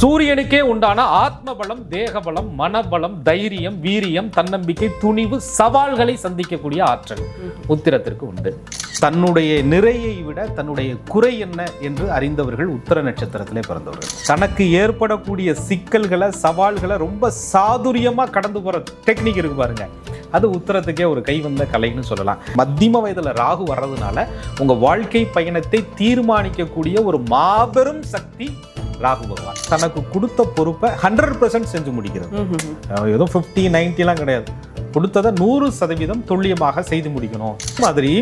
சூரியனுக்கே உண்டான ஆத்ம பலம் தேக பலம் மனபலம் தைரியம் வீரியம் தன்னம்பிக்கை துணிவு சவால்களை சந்திக்கக்கூடிய ஆற்றல் உத்திரத்திற்கு உண்டு. தன்னுடைய நிறையை விட தன்னுடைய குறை என்ன என்று அறிந்தவர்கள் உத்தர நட்சத்திரத்திலே பிறந்தவர்கள். தனக்கு ஏற்படக்கூடிய சிக்கல்களை சவால்களை ரொம்ப சாதுரியமா கடந்து போற டெக்னிக் இருக்கு பாருங்க. அது உத்தரத்துக்கே ஒரு கை வந்த கலைன்னு சொல்லலாம். மத்தியம வயதுல ராகு வர்றதுனால உங்க வாழ்க்கை பயணத்தை தீர்மானிக்கக்கூடிய ஒரு மாபெரும் சக்தி ராகு பகவான். தனக்கு கொடுத்த பொறுப்பை ஹண்ட்ரட் பர்சன்ட் செஞ்சு முடிக்கிறது. ஏதோ ஃபிஃப்டி நைன்ட்டிலாம் கிடையாது. கொடுத்ததை நூறு சதவீதம் துல்லியமாக செய்து முடிக்கணும். மாதிரி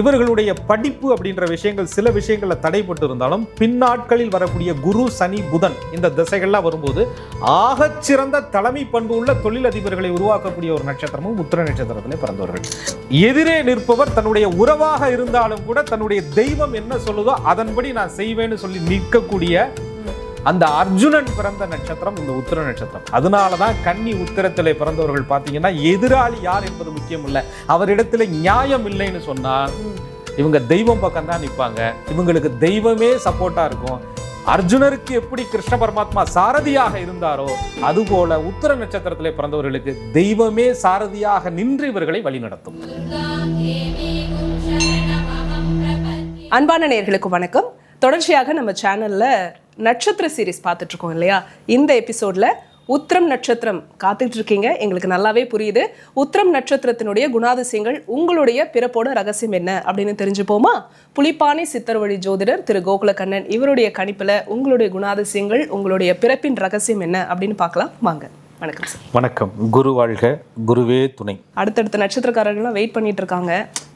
இவர்களுடைய படிப்பு அப்படின்ற விஷயங்கள் சில விஷயங்களில் தடைப்பட்டு இருந்தாலும் பின்னாட்களில் வரக்கூடிய குரு சனி புதன் இந்த திசைகள்லாம் வரும்போது ஆகச்சிறந்த தலைமை பண்பு உள்ள தொழிலதிபர்களை உருவாக்கக்கூடிய ஒரு நட்சத்திரமும் உத்திர நட்சத்திரத்திலே பிறந்தவர்கள் எதிரே நிற்பவர் தன்னுடைய உறவாக இருந்தாலும் கூட தன்னுடைய தெய்வம் என்ன சொல்லுதோ அதன்படி நான் செய்வேன்னு சொல்லி நிற்கக்கூடிய அந்த அர்ஜுனன் பிறந்த நட்சத்திரம் இந்த உத்திர நட்சத்திரம். அதனால தான் கன்னி உத்திரத்திலே பிறந்தவர்கள் பார்த்தீங்கன்னா எதிராளி யார் என்பது முக்கியம் இல்லை அவரிடத்துல நியாயம் இல்லைன்னு சொன்னா இவங்க தெய்வம் பக்கம் தான் நிற்பாங்க இவங்களுக்கு தெய்வமே சப்போர்ட்டா இருக்கும். அர்ஜுனருக்கு எப்படி கிருஷ்ண பரமாத்மா சாரதியாக இருந்தாரோ அதுபோல உத்தர நட்சத்திரத்திலே பிறந்தவர்களுக்கு தெய்வமே சாரதியாக நின்று இவர்களை வழிநடத்தும். அன்பான நேர்களுக்கு வணக்கம். தொடர்ச்சியாக நம்ம சேனலில் நட்சத்திர சீரிஸ் பார்த்துட்ருக்கோம் இல்லையா? இந்த எபிசோடில் உத்திரம் நட்சத்திரம் காத்துட்டு இருக்கீங்க எங்களுக்கு நல்லாவே புரியுது. உத்திரம் நட்சத்திரத்தினுடைய குணாதிசயங்கள் உங்களுடைய பிறப்போட ரகசியம் என்ன அப்படின்னு தெரிஞ்சுப்போமா? புலிப்பானை சித்தர் வழி ஜோதிடர் திரு கோகுலக்கண்ணன் இவருடைய கணிப்பில் உங்களுடைய குணாதிசயங்கள் உங்களுடைய பிறப்பின் ரகசியம் என்ன அப்படின்னு பார்க்கலாம். வாங்க. வணக்கம் சார் வணக்கம். குரு வாழ்க குருவே துணை. அடுத்தடுத்த நட்சத்திரக்காரர்கள்லாம் வெயிட் பண்ணிட்டு இருக்காங்க.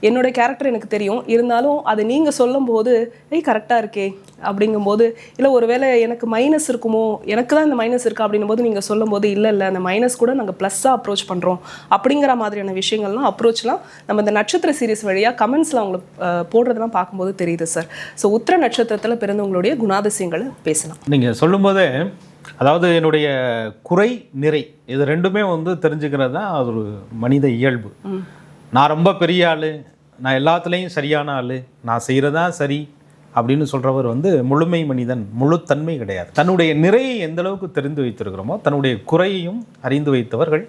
என்னோட கேரக்டர் எனக்கு தெரியும். இருந்தாலும் அது நீங்க சொல்லும்போது ஏய் கரெக்டாக இருக்கே. அப்படிங்கும்போது இல்லை ஒருவேளை எனக்கு மைனஸ் இருக்குமோ? எனக்கு தான் இந்த மைனஸ் இருக்கா அப்படின்னும் போது நீங்கள் சொல்லும்போது இல்லை இல்லை அந்த மைனஸ் கூட நாங்கள் ப்ளஸ்ஸாக அப்ரோச் பண்ணுறோம் அப்படிங்கிற மாதிரியான விஷயங்கள்லாம் அப்ரோச்லாம் நம்ம இந்த நட்சத்திர சீரிஸ் வழியாக கமெண்ட்ஸில் அவங்களுக்கு போடுறதெல்லாம் பார்க்கும்போது தெரியுது சார் ஸோ உத்திர நட்சத்திரத்தில் பிறந்தவங்களுடைய குணாதிசயங்களை பேசலாம். நீங்கள் சொல்லும்போதே அதாவது என்னுடைய குறை நிறை இது ரெண்டுமே வந்து தெரிஞ்சுக்கிறது தான் அது ஒரு மனித இயல்பு. நான் ரொம்ப பெரிய ஆள் நான் எல்லாத்துலேயும் சரியான ஆள் நான் செய்கிறதா சரி அப்படின்னு சொல்கிறவர் வந்து முழுமை மனிதன் முழுத்தன்மை கிடையாது. தன்னுடைய நிறையை எந்த அளவுக்கு தெரிந்து வைத்திருக்கிறோமோ தன்னுடைய குறையையும் அறிந்து வைத்தவர்கள்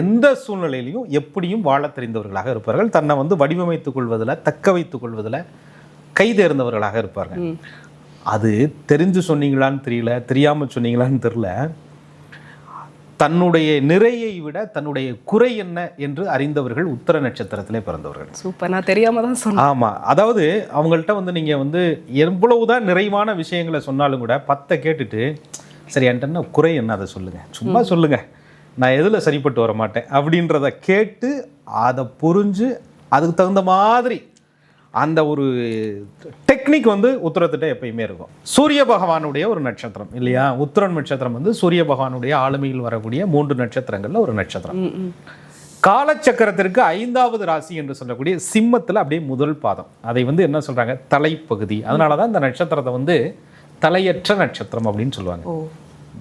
எந்த சூழ்நிலையிலையும் எப்படியும் வாழ தெரிந்தவர்களாக இருப்பார்கள். தன்னை வந்து வடிவமைத்துக் கொள்வதில் தக்க வைத்துக் கொள்வதில் கை தேர்ந்தவர்களாக இருப்பார்கள். அது தெரிஞ்சு சொன்னீங்களான்னு தெரியல தெரியாமல் சொன்னீங்களான்னு தெரியல. தன்னுடைய நிறையை விட தன்னுடைய குறை என்ன என்று அறிந்தவர்கள் உத்தர நட்சத்திரத்திலே பிறந்தவர்கள். சூப்பர். நான் தெரியாம தான் சொன்னேன். ஆமாம் அதாவது அவங்கள்ட்ட வந்து நீங்கள் வந்து எவ்வளவுதான் நிறைவான விஷயங்களை சொன்னாலும் கூட பத்தை கேட்டுட்டு சரி என்கிட்ட என்ன குறை என்ன? அதை சொல்லுங்கள் சும்மா சொல்லுங்கள் நான் எதில் சரிப்பட்டு வர மாட்டேன்? அப்படின்றத கேட்டு அதை புரிஞ்சு அதுக்கு தகுந்த மாதிரி அந்த ஒரு டெக்னிக் வந்து உத்தரத்திட்ட எப்பயுமே இருக்கும். சூரிய பகவானுடைய ஒரு நட்சத்திரம் இல்லையா? உத்திரன் நட்சத்திரம் வந்து சூரிய பகவானுடைய ஆளுமையில் வரக்கூடிய மூன்று நட்சத்திரங்கள்ல ஒரு நட்சத்திரம். காலச்சக்கரத்திற்கு ஐந்தாவது ராசி என்று சொல்லக்கூடிய சிம்மத்தில் அப்படியே முதல் பாதம். அதை வந்து என்ன சொல்றாங்க? தலைப்பகுதி. அதனால தான் இந்த நட்சத்திரத்தை வந்து தலையற்ற நட்சத்திரம் அப்படின்னு சொல்லுவாங்க.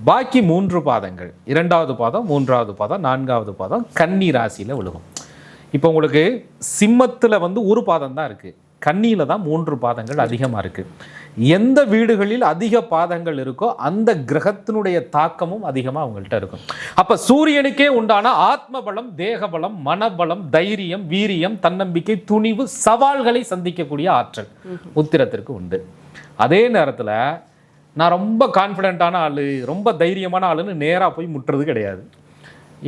பாக்கி மூன்று பாதங்கள். இரண்டாவது பாதம் மூன்றாவது பாதம் நான்காவது பாதம் கன்னி ராசியில் விழுகும். இப்போ உங்களுக்கு சிம்மத்தில் வந்து ஒரு பாதம் தான் இருக்குது கன்னியில் தான் மூன்று பாதங்கள் அதிகமாக இருக்குது எந்த வீடுகளில் அதிக பாதங்கள் இருக்கோ அந்த கிரகத்தினுடைய தாக்கமும் அதிகமாக அவங்கள்ட்ட இருக்கும். அப்போ சூரியனுக்கே உண்டான ஆத்ம பலம் தேக பலம் மனபலம் தைரியம் வீரியம் தன்னம்பிக்கை துணிவு சவால்களை சந்திக்கக்கூடிய ஆற்றல் உத்திரத்திற்கு உண்டு. அதே நேரத்தில் நான் ரொம்ப கான்ஃபிடென்ட்டான ஆள் ரொம்ப தைரியமான ஆளுன்னு நேராக போய் முட்டுறது கிடையாது.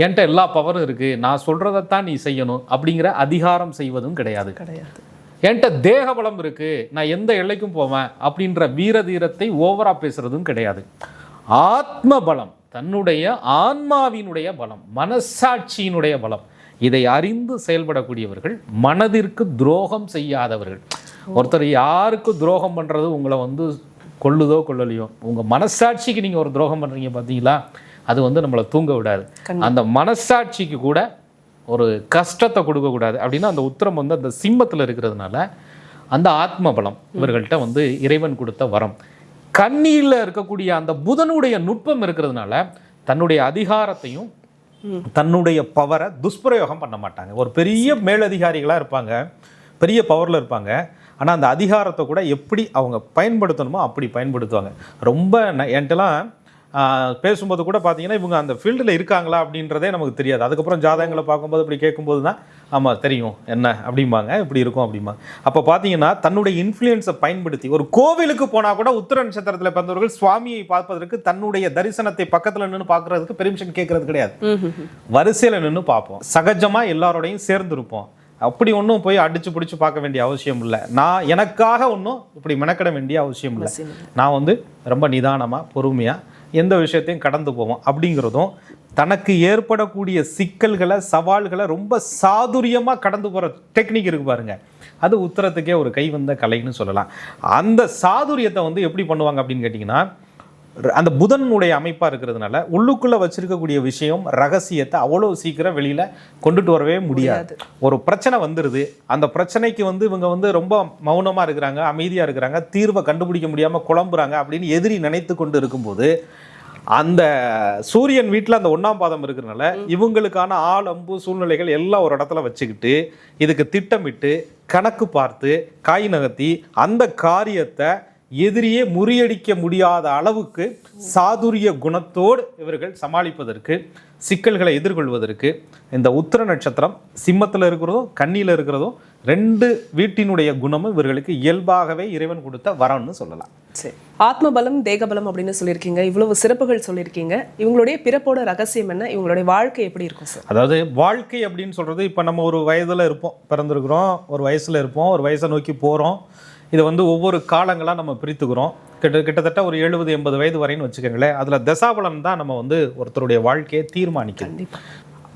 என்கிட்ட எல்லா பவரும் இருக்குது நான் சொல்கிறதைத்தான் நீ செய்யணும் அப்படிங்கிற அதிகாரம் செய்வதும் கிடையாது. கிடையாது. என்கிட்ட தேக பலம் இருக்குது நான் எந்த எல்லைக்கும் போவேன் அப்படின்ற வீர தீரத்தை ஓவராக பேசுகிறதும் கிடையாது. ஆத்ம பலம் தன்னுடைய ஆன்மாவினுடைய பலம் மனசாட்சியினுடைய பலம் இதை அறிந்து செயல்படக்கூடியவர்கள் மனதிற்கு துரோகம் செய்யாதவர்கள். ஒருத்தர் யாருக்கு துரோகம் பண்ணுறது உங்களை வந்து கொள்ளுதோ கொள்ளலையோ உங்கள் மனசாட்சிக்கு நீங்கள் ஒரு துரோகம் பண்ணுறீங்க பார்த்தீங்களா அது வந்து நம்மளை தூங்க விடாது. அந்த மனசாட்சிக்கு கூட ஒரு கஷ்டத்தை கொடுக்கக்கூடாது. அப்படின்னா அந்த உத்தரம் வந்து அந்த சிம்மத்தில் இருக்கிறதுனால அந்த ஆத்ம பலம் இவர்கள்ட்ட வந்து இறைவன் கொடுத்த வரம். கண்ணியில் இருக்கக்கூடிய அந்த புதனுடைய நுட்பம் இருக்கிறதுனால தன்னுடைய அதிகாரத்தையும் தன்னுடைய பவரை துஷ்பிரயோகம் பண்ண மாட்டாங்க. ஒரு பெரிய மேலதிகாரிகளாக இருப்பாங்க. பெரிய பவரில் இருப்பாங்க. ஆனால் அந்த அதிகாரத்தை கூட எப்படி அவங்க பயன்படுத்தணுமோ அப்படி பயன்படுத்துவாங்க. ரொம்ப ந- என்கிட்டலாம் பேசும்போது கூட பார்த்தீங்கன்னா இவங்க அந்த ஃபீல்டில் இருக்காங்களா அப்படின்றதே நமக்கு தெரியாது. அதுக்கப்புறம் ஜாதகங்களை பார்க்கும்போது இப்படி கேட்கும்போது தான் ஆமாம் தெரியும். என்ன? அப்படிம்பாங்க. இப்படி இருக்கும் அப்படிம்பாங்க. அப்போ பார்த்தீங்கன்னா தன்னுடைய இன்ஃப்ளூயன்ஸை பயன்படுத்தி ஒரு கோவிலுக்கு போனால் கூட உத்தர நட்சத்திரத்தில் பிறந்தவர்கள் சுவாமியை பார்ப்பதற்கு தன்னுடைய தரிசனத்தை பக்கத்தில் நின்று பார்க்கறதுக்கு பெர்மிஷன் கேட்கறது கிடையாது. வரிசையில் நின்று பார்ப்போம். சகஜமாக எல்லாரோடையும் சேர்ந்து இருப்போம் அப்படி ஒன்றும் போய் அடிச்சு பிடிச்சு பார்க்க வேண்டிய அவசியம் இல்லை. நான் எனக்காக ஒன்றும் இப்படி மெனக்கிட வேண்டிய அவசியம் இல்லை. நான் வந்து ரொம்ப நிதானமாக பொறுமையாக எந்த விஷயத்தையும் கடந்து போவோம் அப்படிங்கிறதும் தனக்கு ஏற்படக்கூடிய சிக்கல்களை சவால்களை ரொம்ப சாதுரியமாக கடந்து போகிற டெக்னிக் இருக்கு பாருங்கள் அது உத்தரத்துக்கே ஒரு கைவந்த கலைன்னு சொல்லலாம். அந்த சாதுரியத்தை வந்து எப்படி பண்ணுவாங்க அப்படின்னு கேட்டிங்கன்னா அந்த புதனுடைய அமைப்பாக இருக்கிறதுனால உள்ளுக்குள்ளே வச்சிருக்கக்கூடிய விஷயம் ரகசியத்தை அவ்வளோ சீக்கிரம் வெளியில் கொண்டுட்டு வரவே முடியாது. ஒரு பிரச்சனை வந்துடுது அந்த பிரச்சனைக்கு வந்து இவங்க வந்து ரொம்ப மௌனமாக இருக்கிறாங்க அமைதியாக இருக்கிறாங்க தீர்வை கண்டுபிடிக்க முடியாமல் குழம்புறாங்க அப்படின்னு எதிரி நினைத்து கொண்டு இருக்கும்போது அந்த சூரியன் வீட்டில் அந்த ஒன்றாம் பாதம் இருக்கிறனால இவங்களுக்கான ஆள் அம்பு சூழ்நிலைகள் எல்லாம் ஒரு இடத்துல வச்சுக்கிட்டு இதுக்கு திட்டமிட்டு கணக்கு பார்த்து காய் நகர்த்தி அந்த காரியத்தை எதிரியே முறியடிக்க முடியாத அளவுக்கு சாதுரிய குணத்தோடு இவர்கள் சமாளிப்பதற்கு சிக்கல்களை எதிர்கொள்வதற்கு இந்த உத்திர நட்சத்திரம் சிம்மத்தில் இருக்கிறதும் கன்னியில் இருக்கிறதும் ரெண்டு வீட்டினுடைய குணமும் இவர்களுக்கு இயல்பாகவே இறைவன் கொடுத்த வரம்னு சொல்லலாம். சரி. ஆத்மபலம் தேகபலம் அப்படின்னு சொல்லியிருக்கீங்க. இவ்வளவு சிறப்புகள் சொல்லியிருக்கீங்க. இவங்களுடைய பிறப்போட ரகசியம் என்ன? இவங்களுடைய வாழ்க்கை எப்படி இருக்கும் சார்? அதாவது வாழ்க்கை அப்படின்னு சொல்றது இப்போ நம்ம ஒரு வயதில் இருப்போம் பிறந்திருக்கிறோம் ஒரு வயசுல இருப்போம் ஒரு வயசை நோக்கி போகிறோம் இதை வந்து ஒவ்வொரு காலங்களாக நம்ம பிரித்துக்கிறோம். கிட்ட கிட்டத்தட்ட ஒரு எழுபது எண்பது வயது வரைன்னு வச்சுக்கோங்களேன். அதில் தசாபலன் தான் நம்ம வந்து ஒருத்தருடைய வாழ்க்கையை தீர்மானிக்குது. கண்டிப்பா.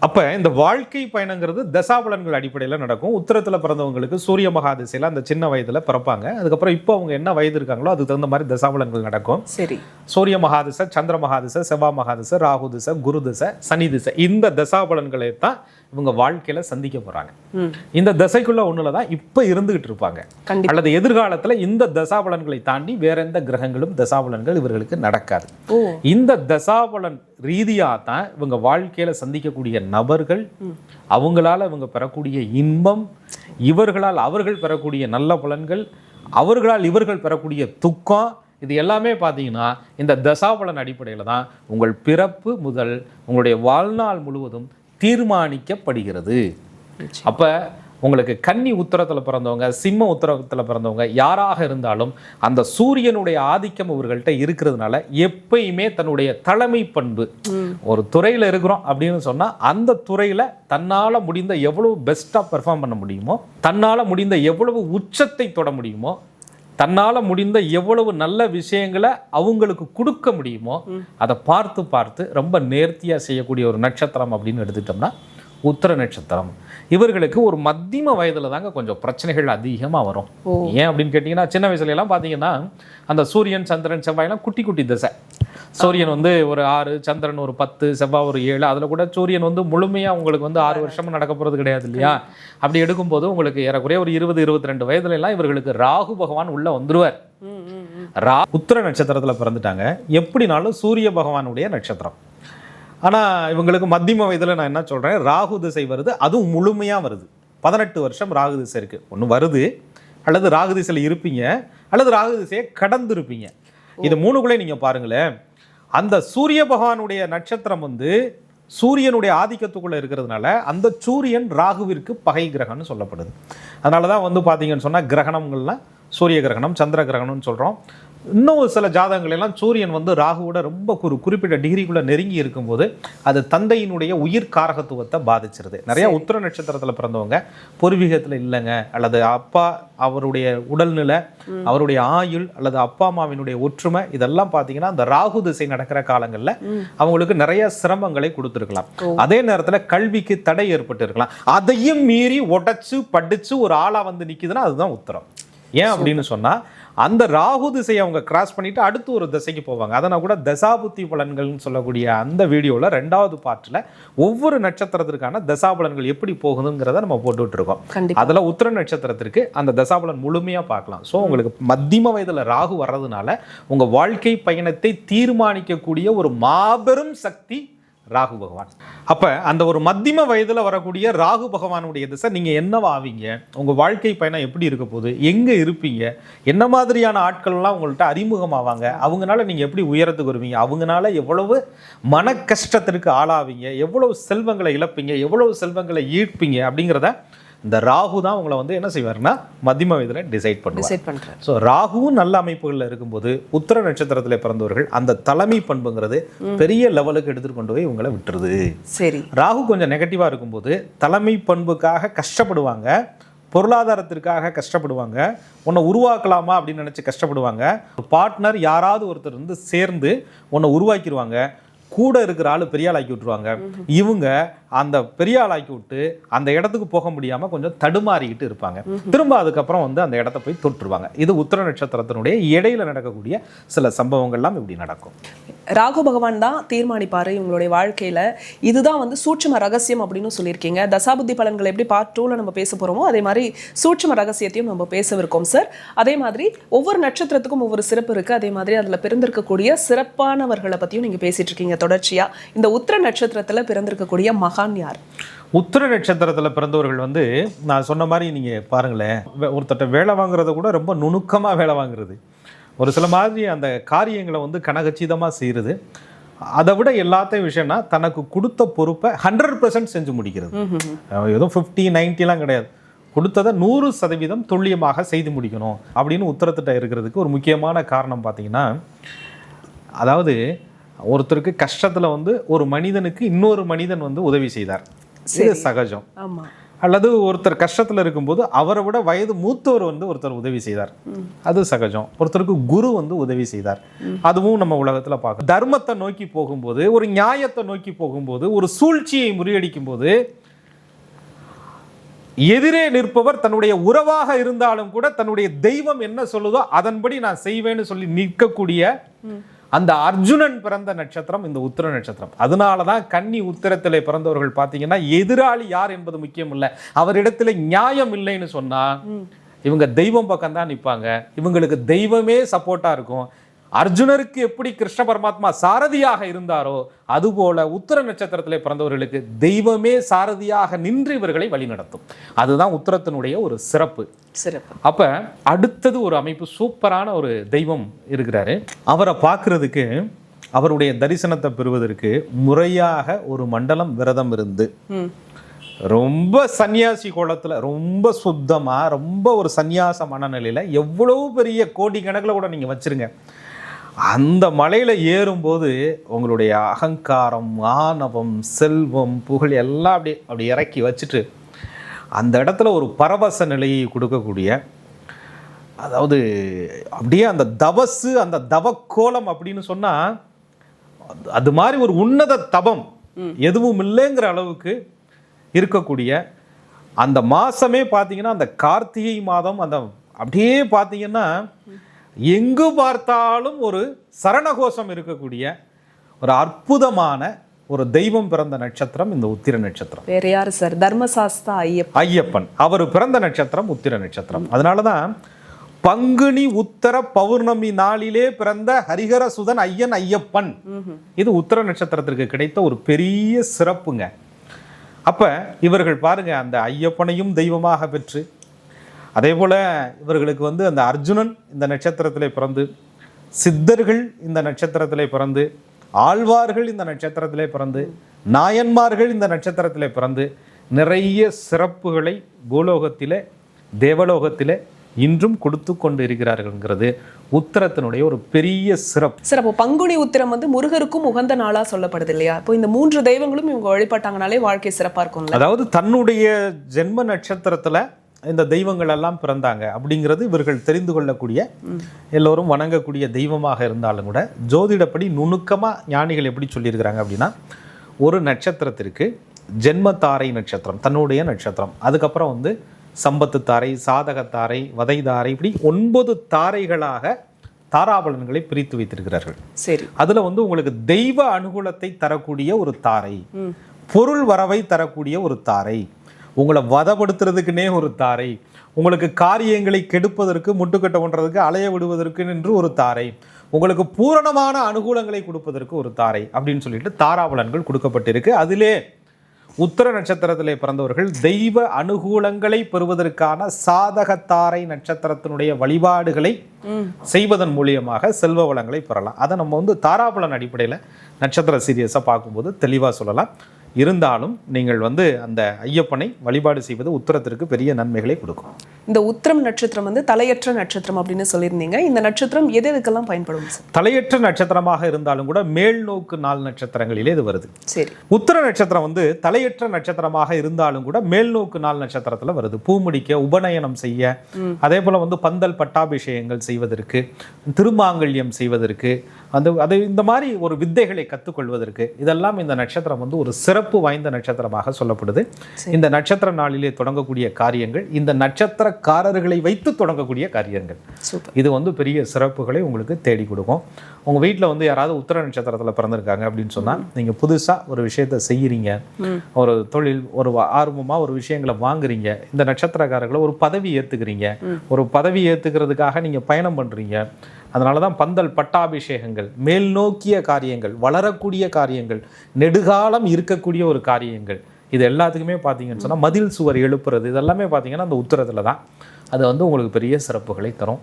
அப்போ இந்த வாழ்க்கை பயணங்கிறது தசாபலன்கள் அடிப்படையில் நடக்கும். உத்தரத்தில் பிறந்தவங்களுக்கு சூரிய மகாதிசையில் அந்த சின்ன வயதில் பிறப்பாங்க. அதுக்கப்புறம் இப்போ அவங்க என்ன வயது இருக்காங்களோ அதுக்கு தகுந்த மாதிரி தசாபலன்கள் நடக்கும். சரி. சூரிய மகாதிசை சந்திர மகாதிசை செவ்வாய் மகாதிசை ராகு திசை குரு திசை சனி திசை இந்த தசாபலன்களை தான் இவங்க வாழ்க்கையில சந்திக்க போறாங்க. இந்த தசைக்குள்ள ஒண்ணுல தான் இப்ப இருந்துகிட்டு இருப்பாங்க. அல்லது எதிர்காலத்துல இந்த தசாபலன்களை தாண்டி வேற எந்த கிரகங்களும் தசாபலன்கள் இவர்களுக்கு நடக்காது. இந்த தசாபலன் ரீதியா தான் இவங்க வாழ்க்கையில சந்திக்கக்கூடிய நபர்கள் அவங்களால இவங்க பெறக்கூடிய இன்பம் இவர்களால் அவர்கள் பெறக்கூடிய நல்ல பலன்கள் அவர்களால் இவர்கள் பெறக்கூடிய துக்கம் இது எல்லாமே பார்த்தீங்கன்னா இந்த தசாபலன் அடிப்படையில் தான் உங்கள் பிறப்பு முதல் உங்களுடைய வாழ்நாள் முழுவதும் தீர்மானிக்கப்படுகிறது. அப்போ உங்களுக்கு கன்னி உத்தரத்தில் பிறந்தவங்க சிம்ம உத்தரத்தில் பிறந்தவங்க யாராக இருந்தாலும் அந்த சூரியனுடைய ஆதிக்கம் இவர்கள்ட்ட இருக்கிறதுனால எப்பயுமே தன்னுடைய தலைமை பண்பு. ஒரு துறையில் இருக்கிறோம் அப்படின்னு சொன்னால் அந்த துறையில் தன்னால் முடிந்த எவ்வளவு பெஸ்ட்டாக பெர்ஃபார்ம் பண்ண முடியுமோ தன்னால் முடிந்த எவ்வளவு உச்சத்தை தொட முடியுமோ தன்னால் முடிந்த எவ்வளவு நல்ல விஷயங்களை அவங்களுக்கு கொடுக்க முடியுமோ அதை பார்த்து பார்த்து ரொம்ப நேர்த்தியாக செய்யக்கூடிய ஒரு நட்சத்திரம் அப்படின்னு எடுத்துட்டோம்னா உத்தர நட்சத்திரம். இவர்களுக்கு ஒரு மத்தியம வயதுல தாங்க கொஞ்சம் பிரச்சனைகள் அதிகமாக வரும். ஏன் அப்படின்னு கேட்டிங்கன்னா சின்ன வயசுல எல்லாம் பார்த்தீங்கன்னா அந்த சூரியன் சந்திரன் செவ்வாயெல்லாம் குட்டி குட்டி திசை. சூரியன் வந்து ஒரு ஆறு சந்திரன் ஒரு பத்து செவ்வாய் ஒரு ஏழு. அதில் கூட சூரியன் வந்து முழுமையாக உங்களுக்கு வந்து ஆறு வருஷமும் நடக்க போகிறது கிடையாது இல்லையா? அப்படி எடுக்கும்போது உங்களுக்கு ஏறக்குறைய ஒரு இருபது இருபத்தி ரெண்டு வயதுல எல்லாம் இவர்களுக்கு ராகு பகவான் உள்ள வந்துருவார். ரா உத்திர நட்சத்திரத்தில் பிறந்துட்டாங்க. எப்படினாலும் சூரிய பகவானுடைய நட்சத்திரம். ஆனால் இவங்களுக்கு மத்தியம வயதில் நான் என்ன சொல்கிறேன் ராகு திசை வருது அதுவும் முழுமையாக வருது. பதினெட்டு வருஷம் ராகு திசை இருக்குது ஒன்று வருது அல்லது ராகு திசையில் இருப்பீங்க அல்லது ராகு திசையை கடந்து இருப்பீங்க இது மூணுக்குள்ளே நீங்கள் பாருங்களேன். அந்த சூரிய பகவானுடைய நட்சத்திரம் வந்து சூரியனுடைய ஆதிக்கத்துக்குள்ள இருக்கிறதுனால அந்த சூரியன் ராகுவிற்கு பகை கிரகம்னு சொல்லப்படுது. அதனால தான் வந்து பார்த்தீங்கன்னு சொன்னால் கிரகணங்கள்லாம் சூரிய கிரகணம் சந்திர கிரகணம்னு சொல்கிறோம் இன்னும் சில ஜாதகங்கள் எல்லாம் சூரியன் வந்து ராகுவோட ரொம்ப ஒரு குறிப்பிட்ட டிகிரிக்குள்ள நெருங்கி இருக்கும்போது அது தந்தையினுடைய உயிர் காரகத்துவத்தை பாதிச்சிருது. நிறைய உத்திர நட்சத்திரத்தில் பிறந்தவங்க பூர்வீகத்தில் இல்லைங்க அல்லது அப்பா அவருடைய உடல்நிலை அவருடைய ஆயுள் அல்லது அப்பா அம்மாவினுடைய ஒற்றுமை இதெல்லாம் பார்த்தீங்கன்னா அந்த ராகு திசை நடக்கிற காலங்களில் அவங்களுக்கு நிறைய சிரமங்களை கொடுத்துருக்கலாம். அதே நேரத்தில் கல்விக்கு தடை ஏற்பட்டு இருக்கலாம் அதையும் மீறி உடைச்சு படிச்சு ஒரு ஆளா வந்து நிக்குதுன்னா அதுதான் உத்தரம். ஏன் அப்படின்னு சொன்னா அந்த ராகு திசையை அவங்க கிராஸ் பண்ணிட்டு அடுத்து ஒரு திசைக்கு போவாங்க. அதை நான் கூட தசாபுத்தி பலன்கள்னு சொல்லக்கூடிய அந்த வீடியோல ரெண்டாவது பார்ட்டில் ஒவ்வொரு நட்சத்திரத்திற்கான தசாபலன்கள் எப்படி போகுதுங்கிறத நம்ம கண்டிப்பா. அதுல உத்திர நட்சத்திரத்திற்கு அந்த தசாபலன் முழுமையா பார்க்கலாம். ஸோ உங்களுக்கு மத்தியம வயதுல ராகு வர்றதுனால உங்க வாழ்க்கை பயணத்தை தீர்மானிக்கக்கூடிய ஒரு மாபெரும் சக்தி ராகு பகவான். அப்போ அந்த ஒரு மத்தியம வயதில் வரக்கூடிய ராகு பகவானுடைய திசை நீங்கள் என்னவா ஆவீங்க? உங்கள் வாழ்க்கை பயணம் எப்படி இருக்க போகுது? எங்கே இருப்பீங்க? என்ன மாதிரியான ஆட்கள்லாம் உங்கள்கிட்ட அறிமுகமாவாங்க? அவங்கனால நீங்கள் எப்படி உயரத்துக்கு வருவீங்க? அவங்கனால எவ்வளவு மன கஷ்டத்திற்கு ஆளாவீங்க? எவ்வளவு செல்வங்களை இழப்பீங்க? எவ்வளவு செல்வங்களை ஈர்ப்பீங்க? அப்படிங்கிறத இந்த ராகு தான் உங்களை வந்து என்ன செய்வாருன்னா மத்தியம வயதுல டிசைட் பண்ணுவார். ஸோ ராகுவும் நல்ல அமைப்புகளில் இருக்கும்போது உத்தர நட்சத்திரத்தில் பிறந்தவர்கள் அந்த தலைமை பண்புங்கிறது பெரிய லெவலுக்கு எடுத்துட்டு கொண்டு போய் இவங்களை விட்டுருது. சரி. ராகு கொஞ்சம் நெகட்டிவாக இருக்கும்போது தலைமை பண்புக்காக கஷ்டப்படுவாங்க பொருளாதாரத்திற்காக கஷ்டப்படுவாங்க உன்னை உருவாக்கலாமா அப்படின்னு நினச்சி கஷ்டப்படுவாங்க. பார்ட்னர் யாராவது ஒருத்தர் வந்து சேர்ந்து உன்னை உருவாக்கிடுவாங்க கூட இருக்கிற ஆளு பெரிய ஆள் ஆக்கி விட்டுருவாங்க இவங்க அந்த பெரிய ஆளாக்கி விட்டு அந்த இடத்துக்கு போக முடியாம கொஞ்சம் தடுமாறிக்கிட்டு இருப்பாங்க. திரும்ப அதுக்கப்புறம் வந்து அந்த இடத்த போய் தொற்றுவாங்க இது உத்தர நட்சத்திரத்தினுடைய இடையில நடக்கக்கூடிய சில சம்பவங்கள்லாம் இப்படி நடக்கும். ராகு பகவான் தான் தீர்மானிப்பார் இவங்களுடைய வாழ்க்கையில. இதுதான் வந்து சூட்சம ரகசியம் அப்படின்னு சொல்லியிருக்கீங்க. தசாபுத்தி பலன்கள் எப்படி பார்ட் டூல நம்ம பேச போறோமோ அதே மாதிரி சூட்சம ரகசியத்தையும் நம்ம பேசவிருக்கோம் சார் அதே மாதிரி ஒவ்வொரு நட்சத்திரத்துக்கும் ஒவ்வொரு சிறப்பு இருக்கு. அதே மாதிரி அதுல பிறந்திருக்கக்கூடிய சிறப்பானவர்களை பத்தியும் நீங்க பேசிட்டு இருக்கீங்க தொடர்ச்சியா. இந்த உத்திர நட்சத்திரத்துல பிறந்திருக்கக்கூடிய மகான் யார்? உத்திர நட்சத்திரத்தில் பிறந்தவர்கள் வந்து நான் சொன்ன மாதிரி நீங்கள் பாருங்களேன் ஒருத்தர்ட்ட வேலை வாங்குறத கூட ரொம்ப நுணுக்கமாக வேலை வாங்குறது. ஒரு சில மாதிரி அந்த காரியங்களை வந்து கனகச்சிதமாக செய்கிறது அதை விட எல்லாத்தையும் விஷயம்னா தனக்கு கொடுத்த பொறுப்பை ஹண்ட்ரட் பர்சன்ட் செஞ்சு முடிக்கிறது. எதுவும் ஃபிஃப்டி நைன்ட்டிலாம் கிடையாது. கொடுத்ததை நூறு சதவீதம் துல்லியமாக செய்து முடிக்கணும் அப்படின்னு உத்தரத்திட்ட இருக்கிறதுக்கு ஒரு முக்கியமான காரணம் பார்த்தீங்கன்னா அதாவது ஒருத்தருக்கு கஷ்டத்தில் வந்து ஒரு மனிதனுக்கு இன்னொரு மனிதன் வந்து உதவி செய்தார். இது சகஜம். ஆமா. அல்லது ஒருத்தர் கஷ்டத்தில் இருக்கும்போது அவரை விட வயது மூத்தவர் வந்து ஒருத்தர் உதவி செய்தார். அது சகஜம். ஒருத்தருக்கு குரு வந்து உதவி செய்தார். அதுவும் நம்ம உலகத்துல பார்க்கணும் தர்மத்தை நோக்கி போகும்போது ஒரு நியாயத்தை நோக்கி போகும்போது ஒரு சூழ்ச்சியை முறியடிக்கும் போது எதிரே நிற்பவர் தன்னுடைய உறவாக இருந்தாலும் கூட தன்னுடைய தெய்வம் என்ன சொல்லுதோ அதன்படி நான் செய்வேன்னு சொல்லி நிற்கக்கூடிய அந்த அர்ஜுனன் பிறந்த நட்சத்திரம் இந்த உத்திர நட்சத்திரம். அதனால தான் கன்னி உத்திரத்திலே பிறந்தவர்கள் பார்த்தீங்கன்னா எதிராளி யார் என்பது முக்கியம் இல்லை. அவரிடத்துல நியாயம் இல்லைன்னு சொன்னா இவங்க தெய்வம் பக்கம் தான் நிற்பாங்க இவங்களுக்கு தெய்வமே சப்போர்ட்டா இருக்கும். அர்ஜுனருக்கு எப்படி கிருஷ்ண பரமாத்மா சாரதியாக இருந்தாரோ அதுபோல உத்திர நட்சத்திரத்திலே பிறந்தவர்களுக்கு தெய்வமே சாரதியாக நின்று இவர்களை வழிநடத்தும். அதுதான் உத்திரத்தினுடைய ஒரு சிறப்பு. சிறப்பு. அப்ப அடுத்தது ஒரு அமைப்பு சூப்பரான ஒரு தெய்வம் இருக்கிறாரு. அவரை பார்க்கிறதுக்கு அவருடைய தரிசனத்தை பெறுவதற்கு முறையாக ஒரு மண்டலம் விரதம் இருந்து. ரொம்ப சன்னியாசி கோலத்துல ரொம்ப சுத்தமா ரொம்ப ஒரு சந்நியாச மனநிலையில எவ்வளவு பெரிய கோடி கணக்குல கூட நீங்க வச்சிருங்க. அந்த மலையில ஏறும்போது உங்களுடைய அகங்காரம் ஆணவம் செல்வம் புகழ் எல்லாம் அப்படி அப்படி இறக்கி வச்சுட்டு அந்த இடத்துல ஒரு பரவச நிலையை கொடுக்கக்கூடிய அதாவது அப்படியே அந்த தவசு அந்த தவக்கோலம் அப்படின்னு சொன்னா அது- மாதிரி ஒரு உன்னத தபம் எதுவும் இல்லைங்கிற அளவுக்கு இருக்கக்கூடிய அந்த மாசமே பார்த்தீங்கன்னா அந்த கார்த்திகை மாதம் அந்த அப்படியே பார்த்தீங்கன்னா எங்கு பார்த்தாலும் ஒரு சரணகோஷம் இருக்கக்கூடிய ஒரு அற்புதமான ஒரு தெய்வம் பிறந்த நட்சத்திரம் இந்த உத்திர நட்சத்திரம். வேற யாரு சார்? தர்மசாஸ்தா ஐயப்ப ஐயப்பன். அவர் பிறந்த நட்சத்திரம் உத்திர நட்சத்திரம். அதனால தான் பங்குனி உத்தர பௌர்ணமி நாளிலே பிறந்த ஹரிஹர சுதன் ஐயன் ஐயப்பன். இது உத்திர நட்சத்திரத்திற்கு கிடைத்த ஒரு பெரிய சிறப்புங்க. அப்ப இவர்கள் பாருங்க அந்த ஐயப்பனையும் தெய்வமாக பெற்று அதே போல இவர்களுக்கு வந்து அந்த அர்ஜுனன் இந்த நட்சத்திரத்திலே பிறந்து சித்தர்கள் இந்த நட்சத்திரத்திலே பிறந்து ஆழ்வார்கள் இந்த நட்சத்திரத்திலே பிறந்து நாயன்மார்கள் இந்த நட்சத்திரத்திலே பிறந்து நிறைய சிறப்புகளை பூலோகத்திலே தேவலோகத்திலே இன்றும் கொடுத்து கொண்டு இருக்கிறார்கள்ங்கிறது உத்தரத்தினுடைய ஒரு பெரிய சிறப்பு. சார் அப்போ பங்குனி உத்திரம் வந்து முருகருக்கும் உகந்த நாளா சொல்லப்படுது இல்லையா? இப்போ இந்த மூன்று தெய்வங்களும் இவங்க வழிபட்டாங்கனாலே வாழ்க்கை சிறப்பா இருக்கும்ல? அதாவது தன்னுடைய ஜென்ம நட்சத்திரத்துல இந்த தெய்வங்கள் எல்லாம் பிறந்தாங்க அப்படிங்கிறது இவர்கள் தெரிந்து கொள்ளக்கூடிய எல்லோரும் வணங்கக்கூடிய தெய்வமாக இருந்தாலும் கூட ஜோதிடப்படி நுணுக்கமா ஞானிகள் எப்படி சொல்லியிருக்கிறாங்க அப்படின்னா ஒரு நட்சத்திரத்திற்கு ஜென்ம தாரை நட்சத்திரம் தன்னுடைய நட்சத்திரம் அதுக்கப்புறம் வந்து சம்பத்து தாரை சாதக தாரை வதை தாரை இப்படி ஒன்பது தாரைகளாக தாராபலன்களை பிரித்து வைத்திருக்கிறார்கள். சரி. அதுல வந்து உங்களுக்கு தெய்வ அனுகூலத்தை தரக்கூடிய ஒரு தாரை பொருள் வரவை தரக்கூடிய ஒரு தாரை உங்களை வதப்படுத்துறதுக்குன்னே ஒரு தாரை. உங்களுக்கு காரியங்களை கெடுப்பதற்கு முட்டுக்கட்ட ஒன்றதுக்கு அலைய விடுவதற்கு என்று ஒரு தாரை. உங்களுக்கு பூரணமான அனுகூலங்களை கொடுப்பதற்கு ஒரு தாரை அப்படின்னு சொல்லிட்டு தாராபலன்கள் கொடுக்கப்பட்டிருக்கு. அதிலே உத்தர நட்சத்திரத்திலே பிறந்தவர்கள் தெய்வ அனுகூலங்களை பெறுவதற்கான சாதக தாரை நட்சத்திரத்தினுடைய வழிபாடுகளை செய்வதன் மூலியமாக செல்வ வளங்களை பெறலாம். அதை நம்ம வந்து தாராபலன் அடிப்படையில் நட்சத்திர சீரியஸாக பார்க்கும்போது தெளிவாக சொல்லலாம். இருந்தாலும் நீங்கள் வந்து அந்த ஐயப்பனை வழிபாடு செய்வது உத்தரத்திற்கு பெரிய நன்மைகளை கொடுக்கும். இந்த உத்திரம் நட்சத்திரம் வந்து தலையற்ற நட்சத்திரம் அப்படின்னு சொல்லியிருந்தீங்க. இந்த நட்சத்திரம் எது எதுக்கெல்லாம் பயன்படும்? தலையற்ற நட்சத்திரமாக இருந்தாலும் கூட மேல் நோக்கு நாள் நட்சத்திரங்களிலே இது வருது. சரி. உத்தர நட்சத்திரம் வந்து தலையற்ற நட்சத்திரமாக இருந்தாலும் கூட மேல் நோக்கு நாள் நட்சத்திரத்துல வருது. பூ முடிக்க உபநயனம் செய்ய அதே போல வந்து பந்தல் பட்டாபிஷேகங்கள் செய்வதற்கு திருமாங்கல்யம் செய்வதற்கு அந்த அது இந்த மாதிரி ஒரு வித்தைகளை கற்றுக்கொள்வதற்கு இதெல்லாம் இந்த நட்சத்திரம் வந்து ஒரு சிறப்பு வாய்ந்த நட்சத்திரமாக சொல்லப்படுது. இந்த நட்சத்திர நாளிலே தொடங்கக்கூடிய காரியங்கள் இந்த நட்சத்திரக்காரர்களை வைத்து தொடங்கக்கூடிய காரியங்கள். இது வந்து பெரிய சிறப்புகளை உங்களுக்கு தேடி கொடுக்கும். உங்கள் வீட்டில் வந்து யாராவது உத்தர நட்சத்திரத்தில் பிறந்திருக்காங்க அப்படின்னு சொன்னால் நீங்கள் புதுசாக ஒரு விஷயத்தை செய்கிறீங்க ஒரு தொழில் ஒரு ஆர்வமாக ஒரு விஷயங்களை வாங்குறீங்க. இந்த நட்சத்திரக்காரர்களை ஒரு பதவி ஏற்றுக்கிறீங்க ஒரு பதவி ஏற்றுக்கிறதுக்காக நீங்கள் பயணம் பண்ணுறீங்க அதனால தான் பந்தல் பட்டாபிஷேகங்கள் மேல் நோக்கிய காரியங்கள் வளரக்கூடிய காரியங்கள் நெடுகாலம் இருக்கக்கூடிய ஒரு காரியங்கள். இது எல்லாத்துக்குமே பார்த்தீங்கன்னு சொன்னால் மதில் சுவர் எழுப்புறது இதெல்லாமே பார்த்தீங்கன்னா அந்த உத்தரத்தில் தான். அது வந்து உங்களுக்கு பெரிய சிறப்புகளை தரும்.